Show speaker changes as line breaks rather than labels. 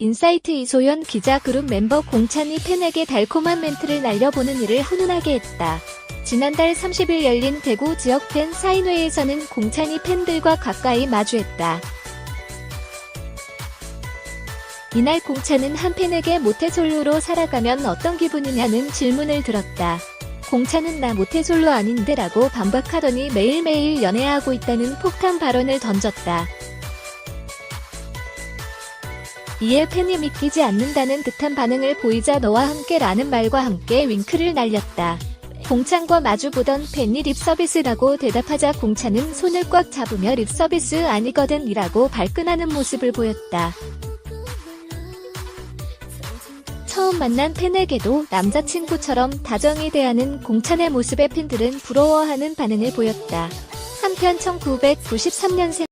인사이트 이소연 기자 그룹 멤버 공찬이 팬에게 달콤한 멘트를 날려보는 일을 훈훈하게 했다. 지난달 30일 열린 대구 지역 팬 사인회에서는 공찬이 팬들과 가까이 마주했다. 이날 공찬은 한 팬에게 모태솔로로 살아가면 어떤 기분이냐는 질문을 들었다. 공찬은 나 모태솔로 아닌데 라고 반박하더니 매일매일 연애하고 있다는 폭탄 발언을 던졌다. 이에 팬이 믿기지 않는다는 듯한 반응을 보이자 너와 함께 라는 말과 함께 윙크를 날렸다. 공찬과 마주보던 팬이 립서비스라고 대답하자 공찬은 손을 꽉 잡으며 립서비스 아니거든 이라고 발끈하는 모습을 보였다. 처음 만난 팬에게도 남자친구처럼 다정히 대하는 공찬의 모습에 팬들은 부러워하는 반응을 보였다. 한편 1993년생